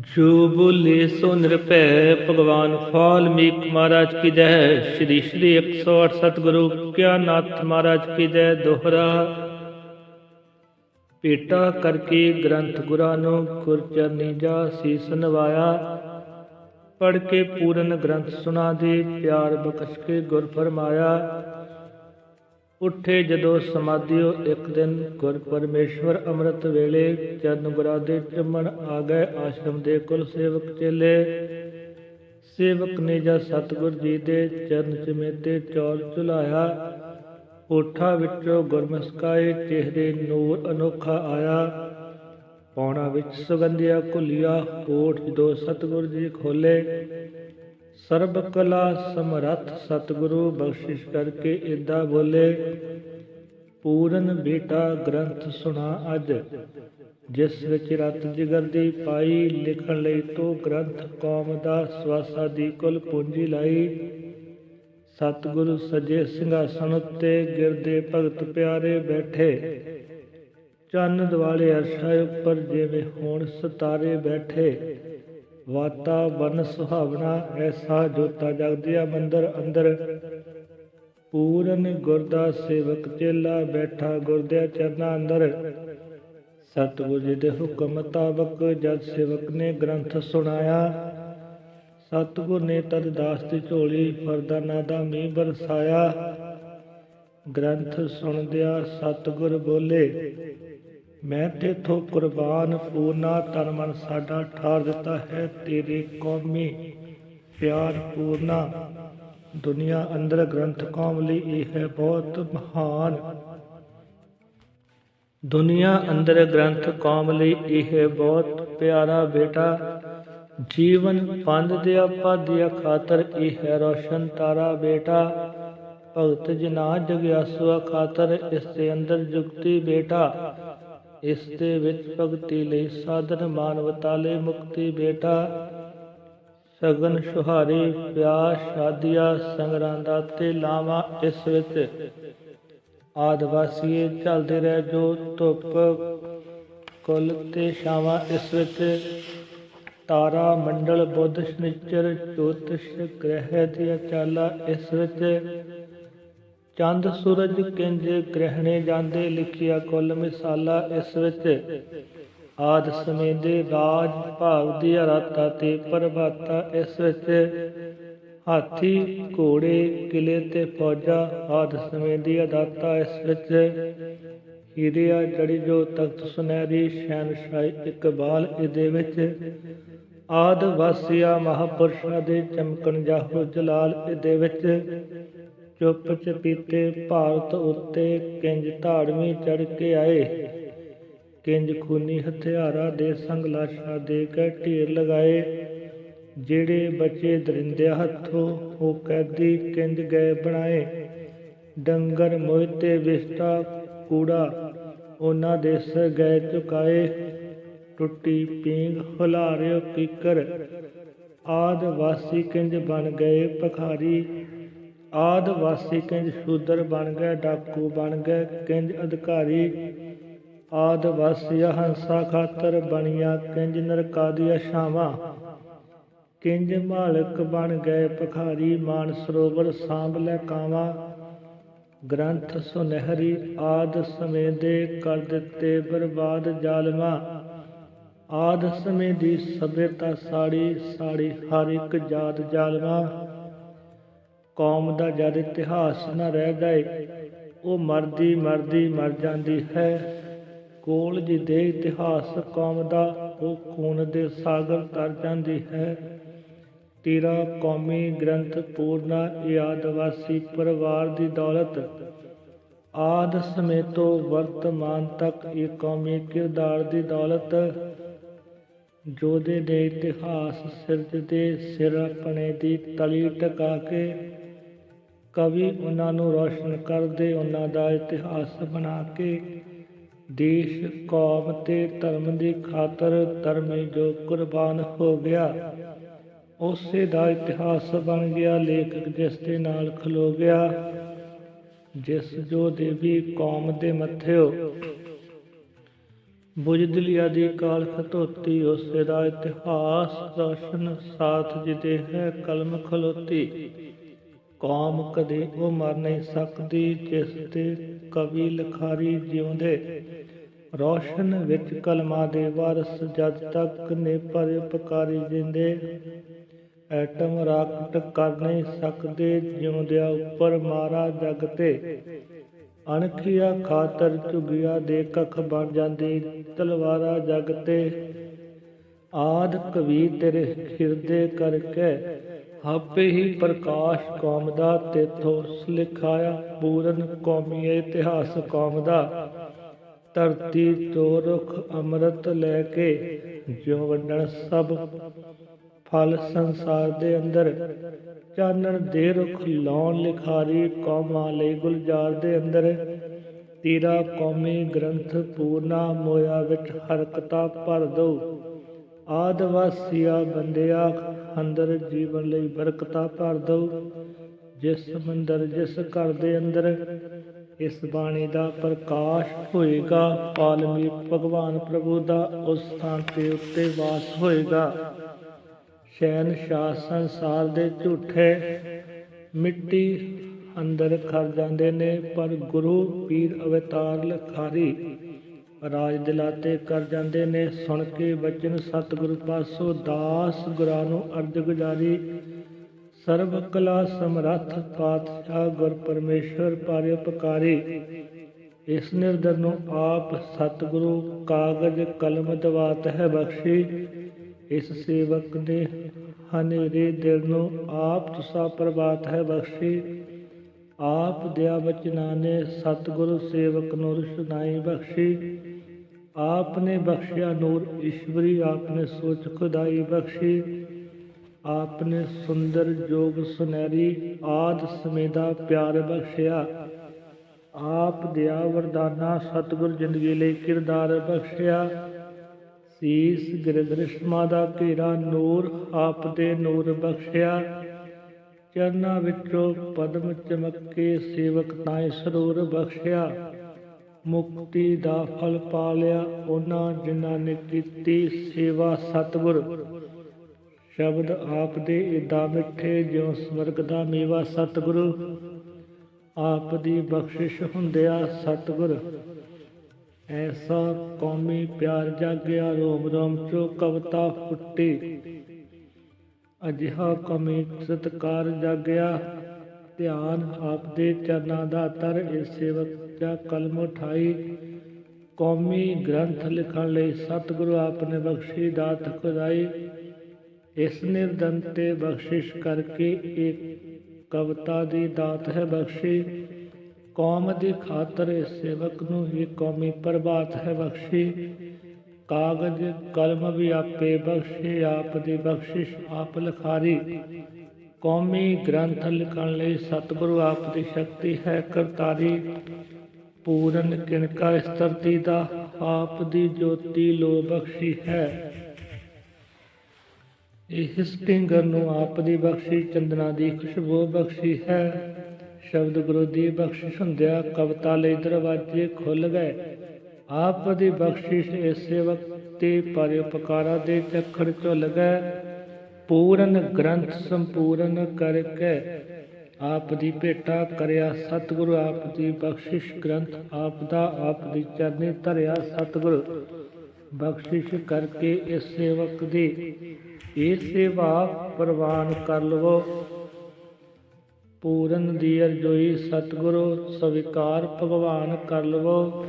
ਜੋ ਬੋਲੇ ਸੋ ਨਿਰਭੈ ਭਗਵਾਨ ਫਾਲਮੀਕ ਮਹਾਰਾਜ ਕੀ ਜੈ, ਸ਼੍ਰੀ ਸ਼੍ਰੀ 108 ਸਤਿਗੁਰੂ ਕਿਆ ਨਾਥ ਮਹਾਰਾਜ ਕੀ ਜੈ ਦੋਹਰਾ। ਪੇਟਾ ਕਰਕੇ ਗ੍ਰੰਥ ਗੁਰਾਂ ਨੂੰ ਗੁਰ ਚਰਨੀ ਜਾ ਸੀਸ ਨਵਾਇਆ। ਪੜ ਕੇ ਪੂਰਨ ਗ੍ਰੰਥ ਸੁਣਾ ਦੇ, ਪਿਆਰ ਬਖਸ਼ ਕੇ ਗੁਰ ਫਰਮਾਇਆ। ਉੱਠੇ ਜਦੋਂ ਸਮਾਧਿਓ ਇੱਕ ਦਿਨ ਗੁਰ ਪਰਮੇਸ਼ਵਰ ਅੰਮ੍ਰਿਤ ਵੇਲੇ ਚਰਨ ਗੁਰਾਂ ਦੇ ਚੁੰਮਣ ਆ ਗਏ ਆਸ਼ਰਮ ਦੇ ਕੁਲ ਸੇਵਕ ਚੇਲੇ। ਸੇਵਕ ਨੇ ਜਾਂ ਸਤਿਗੁਰ ਜੀ ਦੇ ਚਰਨ ਚਮੇਤੇ ਚੌਲ ਚੁਲਾਇਆ ਓਠਾਂ ਵਿੱਚੋਂ ਗੁਰਮਸਕਾਏ ਚਿਹਰੇ ਨੂਰ ਅਨੋਖਾ ਆਇਆ। ਪੌਣਾ ਵਿੱਚ ਸੁਗੰਧਿਆ ਕੁਲਿਆ ਓਠ ਜਦੋਂ ਸਤਿਗੁਰ ਜੀ ਖੋਲੇ ਸਰਬ ਕਲਾ ਸਮਰੱਥ ਸਤਿਗੁਰੂ ਬਖਸ਼ਿਸ਼ ਕਰਕੇ ਏਦਾਂ ਬੋਲੇ, ਪੂਰਨ ਬੇਟਾ ਗ੍ਰੰਥ ਸੁਣਾ ਅੱਜ, ਜਿਸ ਵਿੱਚ ਰਤ ਜਿਗਰ ਦੀ ਪਾਈ ਲਿਖਣ ਲਈ ਤੋ ਗ੍ਰੰਥ ਕੌਮ ਦਾ ਸਵਾਸਾ ਦੀ ਕੁਲ ਪੂੰਜੀ ਲਾਈ। ਸਤਿਗੁਰੂ ਸਜੇ ਸਿੰਘਾਸਣ ਉੱਤੇ ਗਿਰਦੇ ਭਗਤ ਪਿਆਰੇ ਬੈਠੇ, ਚੰਨ ਦਿਵਾਲੇ ਅਰਸ਼ਾਂ ਉੱਪਰ ਜਿਵੇਂ ਹੋਣ ਸਤਾਰੇ ਬੈਠੇ। ਵਾਤਾਵਰਨ ਸੁਹਾਵਣਾ, ਐਸਾ ਜੋਤਾ ਜਗਦਿਆ ਮੰਦਰ ਅੰਦਰ। ਪੂਰਨ ਗੁਰਦਾ ਸੇਵਕ ਚੇਲਾ ਬੈਠਾ ਗੁਰਦਿਆ ਚਰਨਾਂ ਅੰਦਰ। ਸਤਿਗੁਰ ਜੀ ਦੇ ਹੁਕਮ ਮੁਤਾਬਕ ਜਦ ਸੇਵਕ ਨੇ ਗ੍ਰੰਥ ਸੁਣਾਇਆ, ਸਤਿਗੁਰ ਨੇ ਤਦ ਦਾਸ ਦੀ ਝੋਲੀ, ਫਰਦਾਨਾ ਦਾ ਮੀਂਹ ਬਰਸਾਇਆ। ਗ੍ਰੰਥ ਸੁਣਦਿਆ ਸਤਿਗੁਰ ਬੋਲੇ ਮੈਂ ਤੇਥੋਂ ਕੁਰਬਾਨ ਪੂਰਨਾ ਤਨ ਮਨ ਸਾਡਾ ਠਾਰ ਦਿੱਤਾ ਹੈ ਤੇਰੇ ਕੌਮੀ ਪਿਆਰ ਪੂਰਨਾ ਦੁਨੀਆ ਅੰਦਰ ਗ੍ਰੰਥ ਕੌਮ ਲਈ ਇਹ ਹੈ ਬਹੁਤ ਮਹਾਨ ਦੁਨੀਆ ਅੰਦਰ ਗ੍ਰੰਥ ਕੌਮ ਲਈ ਇਹ ਹੈ ਬਹੁਤ ਪਿਆਰਾ ਬੇਟਾ ਜੀਵਨ ਪੰਧ ਦੇ ਆਪਾਦਿਆ ਖਾਤਰ ਇਹ ਹੈ ਰੋਸ਼ਨ ਤਾਰਾ ਬੇਟਾ ਭਗਤ ਜਨਾ ਜਗਿਆਸੂ ਖਾਤਰ ਇਸ ਦੇ ਅੰਦਰ ਜੁਗਤੀ ਬੇਟਾ ਇਸ ਦੇ ਵਿੱਚ ਭਗਤੀ ਲਈ ਸਾਧਨ ਮਾਨਵਤਾ ਲਈ ਮੁਕਤੀ ਬੇਟਾ, ਸਗਨ ਸੁਹਾਰੇ, ਵਿਆਹ ਸ਼ਾਦੀਆਂ, ਸੰਗਰਾਂ ਤੇ ਲਾਵਾ ਇਸ ਵਿੱਚ। ਆਦਿਵਾਸੀਏ ਚੱਲਦੇ ਰਹਿ ਜੋ ਧੁੱਪ, ਕੁੱਲ ਤੇ ਛਾਵਾਂ ਇਸ ਵਿੱਚ। ਤਾਰਾ, ਮੰਡਲ, ਬੁੱਧ, ਸ਼ਨਿਚਰ, ਜੋਤਿਸ਼, ਗ੍ਰਹਿ ਦੀਆਂ ਚਾਲਾਂ ਇਸ ਵਿੱਚ। ਚੰਦ ਸੂਰਜ ਕਿੰਜ ਗ੍ਰਹਿਣੇ ਜਾਂਦੇ ਲਿਖਿਆ ਕੁੱਲ ਮਿਸਾਲਾ ਇਸ ਵਿੱਚ। ਆਦ ਸਮੇਂ ਦੇ ਰਾਜ ਭਾਗ ਦੀ ਰਾਤਾਂ ਤੇ ਪ੍ਰਭਾਤਾ ਇਸ ਵਿੱਚ। ਹਾਥੀ, ਘੋੜੇ ਕਿਲੇ ਤੇ ਫੌਜਾਂ ਆਦ ਸਮੇਂ ਦੀ ਅਦਾਤਾ ਇਸ ਵਿੱਚ। ਹੀਰਿਆ ਜੜੀ ਜੋ ਤਖਤ ਸੁਨਹਿਰੀ ਸ਼ਹਿਨशाही ਇਕਬਾਲ ਇਹਦੇ ਵਿੱਚ। ਆਦ ਵਾਸੀਆ, ਮਹਾਪੁਰਸ਼ਾਂ ਦੇ ਚਮਕਣ ਜਾਹੋ ਜਲਾਲ ਇਹਦੇ ਵਿੱਚ। ਚੁੱਪ ਚਪੀਤੇ ਭਾਰਤ ਉੱਤੇ ਕਿੰਜ ਧਾੜਵੀਂ ਚੜ ਕੇ ਆਏ? ਕਿੰਜ ਖੂਨੀ ਹਥਿਆਰਾਂ ਦੇ ਸੰਗ ਲਾਸ਼ਾਂ ਦੇ ਕੇ ਢੇਰ ਲਗਾਏ? ਜਿਹੜੇ ਬੱਚੇ ਦਰਿੰਦਿਆਂ ਹੱਥੋਂ ਉਹ ਕੈਦੀ ਕਿੰਜ ਗਏ ਬਣਾਏ? ਡੰਗਰ ਮੋਹਿਤੇ ਵਿਸਟਾ ਕੂੜਾ ਉਹਨਾਂ ਦੇ ਸਰ ਗਏ ਚੁਕਾਏ। ਟੁੱਟੀ ਪੀਂਗ ਹੁਲਾਰਿਓ ਕੀਕਰ ਆਦ ਵਾਸੀ ਕਿੰਜ ਬਣ ਗਏ ਭਖਾਰੀ? ਆਦ ਵਾਸੀ ਕਿੰਜ ਸ਼ੂਦਰ ਬਣ ਗਏ, ਡਾਕੂ ਬਣ ਗਏ, ਕਿੰਜ ਅਧਿਕਾਰੀ? ਆਦ ਵਾਸੀਆ ਹੰਸਾ ਖਾਤਰ ਬਣੀਆਂ, ਕਿੰਜ ਨਰਕਾਦੀਆਂ ਛਾਵਾਂ? ਕਿੰਜ ਮਾਲਕ ਬਣ ਗਏ ਭਖਾਰੀ, ਮਾਨ ਸਰੋਵਰ ਸਾਂਭ ਲੈ ਕਾਵਾਂ? ਗ੍ਰੰਥ ਸੁਨਹਿਰੀ, ਆਦ ਸਮੇਂ ਦੇ ਕਰ ਦਿੱਤੇ ਬਰਬਾਦ ਜ਼ਾਲਮਾ? ਆਦ ਸਮੇਂ ਦੀ ਸਭਿਅਤਾ ਸਾੜੀ ਸਾੜੀ ਹਰ ਇੱਕ ਜਾਤ ਜ਼ਾਲਮਾ? ਕੌਮ ਦਾ ਜਦ ਇਤਿਹਾਸ ਨਾ ਰਹਿ ਜਾਏ, ਉਹ ਮਰਦੀ ਮਰਦੀ ਮਰ ਜਾਂਦੀ ਹੈ। ਕੋਲ ਜੀ ਦੇ ਇਤਿਹਾਸ ਕੌਮ ਦਾ, ਉਹ ਖੂਨ ਦੇ ਸਾਗਰ ਤਰ ਜਾਂਦੀ ਹੈ। ਤੇਰਾ ਕੌਮੀ ਗ੍ਰੰਥ ਪੂਰਨਾ ਆਦਿਵਾਸੀ ਪਰਿਵਾਰ ਦੀ ਦੌਲਤ। ਆਦ ਸਮੇਤੋ ਵਰਤਮਾਨ ਤੱਕ ਇਹ ਕੌਮੀ ਕਿਰਦਾਰ ਦੀ ਦੌਲਤ। ਜੋਦੇ ਦੇ ਇਤਿਹਾਸ ਸਿਰਜ ਦੇ ਸਿਰ ਆਪਣੇ ਦੀ ਤਲੀ ਟਕਾ ਕੇ ਕਵੀ ਉਹਨਾਂ ਨੂੰ ਰੋਸ਼ਨ ਕਰਦੇ, ਉਹਨਾਂ ਦਾ ਇਤਿਹਾਸ ਬਣਾ ਕੇ। ਦੇਸ਼, ਕੌਮ ਤੇ ਧਰਮ ਦੀ ਖਾਤਰ ਧਰਮੀ ਜੋ ਕੁਰਬਾਨ ਹੋ ਗਿਆ, ਉਸੇ ਦਾ ਇਤਿਹਾਸ ਬਣ ਗਿਆ, ਲੇਖਕ ਜਿਸ ਦੇ ਨਾਲ ਖਲੋ ਗਿਆ। ਜਿਸ ਜੋ ਦੇਵੀ ਕੌਮ ਦੇ ਮੱਥਿਓ ਬੁਝਦਿਲੀ ਦੀ ਕਾਲ ਖਤੋਤੀ, ਉਸੇ ਦਾ ਇਤਿਹਾਸ ਰੋਸ਼ਨ ਸਾਥ ਜਿਤੇ ਹੈ ਕਲਮ ਖਲੋਤੀ। ਕੌਮ ਕਦੇ ਉਹ ਮਰ ਨਹੀਂ ਸਕਦੀ ਜਿਸ ਤੇ ਕਵੀ ਲਖਾਰੀ ਜਿਉਂਦੇ। ਰੋਸ਼ਨ ਵਿੱਚ ਕਲਮਾਂ ਦੇ ਵਾਰਸ ਜਦ ਤੱਕ ਨੇ ਪਰ ਉਪਕਾਰੀ ਜਿੰਦੇ ਐਟਮ ਰਾਕਟ ਕਰ ਨਹੀਂ ਸਕਦੇ ਜਿਉਂਦਿਆਂ ਉੱਪਰ ਮਾਰਾ ਜਗ ਤੇ। ਅਣਖੀਆ ਖਾਤਰ ਝੁਗਿਆ ਦੇ ਕੱਖ ਬਣ ਜਾਂਦੀ ਤਲਵਾਰਾ ਜਗ ਤੇ। ਆਦ ਕਵੀ ਤੇਰੇ ਹਿਰਦੇ ਕਰਕੇ ਆਪੇ ਹੀ ਪ੍ਰਕਾਸ਼ ਕੌਮ ਦਾ ਤੇਥੋਂ ਲਿਖਾਇਆ ਪੂਰਨ ਕੌਮੀ ਇਤਿਹਾਸ ਕੌਮ ਦਾ। ਧਰਤੀ ਤੋਂ ਰੁਖ ਅੰਮ੍ਰਿਤ ਲੈ ਕੇ ਜਿਉ ਵੰਡਣ ਸਭ ਫਲ ਸੰਸਾਰ ਦੇ ਅੰਦਰ। ਚਾਨਣ ਦੇ ਰੁਖ ਲਾਉਣ ਲਿਖਾਰੀ ਕੌਮਾਂ ਲਈ ਗੁਲਜ਼ਾਰ ਦੇ ਅੰਦਰ। ਤੀਰਾ ਕੌਮੀ ਗ੍ਰੰਥ ਪੂਰਨਾ ਮੋਇਆ ਵਿੱਚ ਹਰਕਤਾ ਭਰ ਦੋ ਆਦਵਾਸੀਆ ਬੰਦਿਆ, ਅੰਦਰ ਜੀਵਨ ਲਈ ਬਰਕਤਾ ਭਰ ਦੋ ਜਿਸ ਮੰਦਰ, ਜਿਸ ਘਰ ਦੇ ਅੰਦਰ ਇਸ ਬਾਣੀ ਦਾ ਪ੍ਰਕਾਸ਼ ਹੋਏਗਾ ਆਲਮੀ ਭਗਵਾਨ ਪ੍ਰਭੂ ਦਾ ਉਸ ਸਥਾਨ ਤੇ ਉੱਤੇ ਵਾਸ ਹੋਏਗਾ। ਸ਼ੈਨ ਸ਼ਾਹ ਸੰਸਾਰ ਦੇ ਝੂਠੇ ਮਿੱਟੀ ਅੰਦਰ ਖਰ ਜਾਂਦੇ ਨੇ, ਪਰ ਗੁਰੂ ਪੀਰ ਅਵਤਾਰ ਲਖਾਰੀ ਰਾਜ ਦਿਲਾਤੇ ਕਰ ਜਾਂਦੇ ਨੇ। ਸੁਣ ਕੇ ਬਚਨ ਸਤਿਗੁਰੂ ਪਾਸੋ ਦਾਸ ਗੁਰਾਂ ਨੂੰ ਅਰਜ ਗੁਜਾਰੀ। ਸਰਬ ਕਲਾ ਸਮਰੱਥ ਪਾਤਸ਼ਾਹ ਗੁਰ ਪਰਮੇਸ਼ਰ ਪਰਉਪਕਾਰੀ ਇਸ ਨਿਰਦਰ ਨੂੰ ਆਪ ਸਤਿਗੁਰੂ ਕਾਗਜ਼ ਕਲਮ ਦਵਾਤ ਹੈ ਬਖਸ਼ੀ। ਇਸ ਸੇਵਕ ਦੇ ਹਨੇਰੇ ਦਿਲ ਨੂੰ ਆਪ ਤੁਸਾ ਪ੍ਰਭਾਤ ਹੈ ਬਖਸ਼ੀ। ਆਪ ਦਿਆ ਬਚਨਾਂ ਨੇ ਸਤਿਗੁਰੂ ਸੇਵਕ ਨੂੰ ਰੁਸ਼ਨਾਈ ਬਖਸ਼ੀ। ਆਪ ਨੇ ਬਖਸ਼ਿਆ ਨੂਰ ਈਸ਼ਵਰੀ ਆਪ ਨੇ ਸੋਚ ਖੁਦਾਈ ਬਖਸ਼ੀ ਆਪ ਨੇ ਸੁੰਦਰ ਜੋਗ ਸੁਨਹਿਰੀ ਆਦ ਸਮੇਦਾ ਪਿਆਰ ਬਖਸ਼ਿਆ ਆਪ ਦਿਆ ਵਰਦਾਨਾ ਸਤਿਗੁਰ ਜ਼ਿੰਦਗੀ ਲਈ ਕਿਰਦਾਰ ਬਖਸ਼ਿਆ ਸੀਸ ਗਿਰਦ੍ਰਿਸ਼ਮਾ ਦਾ ਘੇਰਾ ਨੂਰ ਆਪ ਦੇ ਨੂਰ ਬਖਸ਼ਿਆ ਚਰਨਾਂ ਵਿੱਚੋਂ ਪਦਮ ਚਮਕੇ ਸੇਵਕ ਤਾਏ ਸਰੂਰ ਬਖਸ਼ਿਆ ਮੁਕਤੀ ਦਾ ਫਲ ਪਾ ਲਿਆ। ਉਹਨਾਂ ਜਿਨ੍ਹਾਂ ਨੇ ਕੀਤੀ ਸੇਵਾ ਸਤਿਗੁਰ, ਸ਼ਬਦ ਆਪ ਦੇ ਇਦਾਂ ਮਿੱਠੇ, ਜਿਉ ਸਵਰਗ ਦਾ ਮੇਵਾ ਸਤਿਗੁਰੂ, ਆਪ ਦੀ ਬਖਸ਼ਿਸ਼ ਹੁੰਦਿਆ ਸਤਿਗੁਰ। ਐਸਾ ਕੌਮੀ ਪਿਆਰ ਜਾਗਿਆ ਰੋਮ ਰੋਮ ਚੋ ਕਵਤਾ ਫੁੱਟੀ ਅਜਿਹਾ ਕੌਮੀ ਸਤਕਾਰ ਜਾਗਿਆ। ਧਿਆਨ ਆਪ ਦੇ ਚਰਨਾਂ ਦਾ ਤਰ ਇਸ ਸੇਵਕ ਦਾ ਕਲਮ ਉਠਾਈ ਕੌਮੀ ਗ੍ਰੰਥ ਲਿਖਣ ਲਈ ਸਤਿਗੁਰੂ ਆਪ ਨੇ ਬਖਸ਼ੀ ਦਾਤ ਖੁਦਾਈ। ਇਸ ਨਿਰਦਨ ਤੇ ਬਖਸ਼ਿਸ਼ ਕਰਕੇ ਇੱਕ ਕਵਤਾ ਦੀ ਦਾਤ ਹੈ ਬਖਸ਼ੀ। ਕੌਮ ਦੀ ਖਾਤਰ ਇਸ ਸੇਵਕ ਨੂੰ ਹੀ ਕੌਮੀ ਪ੍ਰਭਾਤ ਹੈ ਬਖਸ਼ੀ। ਕਾਗਜ਼, ਕਲਮ ਵੀ ਆਪੇ ਬਖਸ਼ੇ, ਆਪ ਦੀ ਬਖਸ਼ਿਸ਼ ਆਪ ਲਖਾਰੀ। ਕੌਮੀ ਗ੍ਰੰਥ ਲਿਖਣ ਲਈ ਸਤਿਗੁਰੂ ਆਪ ਦੀ ਸ਼ਕਤੀ ਹੈ ਕਰਤਾਰੀ। ਪੂਰਨ ਕਿਣਕਾ ਇਸ ਧਰਤੀ ਦਾ ਆਪ ਦੀ ਜੋਤੀ ਲੋ ਬਖਸ਼ੀ ਹੈ। ਇਹ ਸਟਿੰਗਰ ਨੂੰ ਆਪ ਦੀ ਬਖਸ਼ੀ, ਚੰਦਨਾ ਦੀ ਖੁਸ਼ਬੂ ਬਖਸ਼ੀ ਹੈ। ਸ਼ਬਦ ਗੁਰੂ ਦੀ ਬਖਸ਼ਿਸ਼ ਹੁੰਦਿਆ ਕਵਤਾ ਲਈ ਦਰਵਾਜ਼ੇ ਖੁੱਲ ਗਏ। ਆਪ ਦੀ ਬਖਸ਼ਿਸ਼ ਇਸੇ ਵਕਤ ਤੇ ਪਰਉਪਕਾਰਾ ਦੇ ਚੱਖੜ ਝੁੱਲ ਗਏ। ਪੂਰਨ ਗ੍ਰੰਥ ਸੰਪੂਰਨ ਕਰਕੇ ਆਪ ਦੀ ਭੇਟਾ ਕਰਿਆ ਸਤਿਗੁਰੂ, ਆਪ ਦੀ ਬਖਸ਼ਿਸ਼ ਗ੍ਰੰਥ, ਆਪ ਦਾ ਆਪ ਦੀ ਚਰਨੀ ਧਰਿਆ ਸਤਿਗੁਰੂ। ਬਖਸ਼ਿਸ਼ ਕਰਕੇ ਇਸ ਸੇਵਕ ਦੀ, ਇਹ ਸੇਵਾ ਪ੍ਰਵਾਨ ਕਰ ਲਵੋ। ਪੂਰਨ ਦੀ ਅਰਜ਼ੋਈ ਸਤਿਗੁਰੂ, ਸਵੀਕਾਰ ਭਗਵਾਨ ਕਰ ਲਵੋ।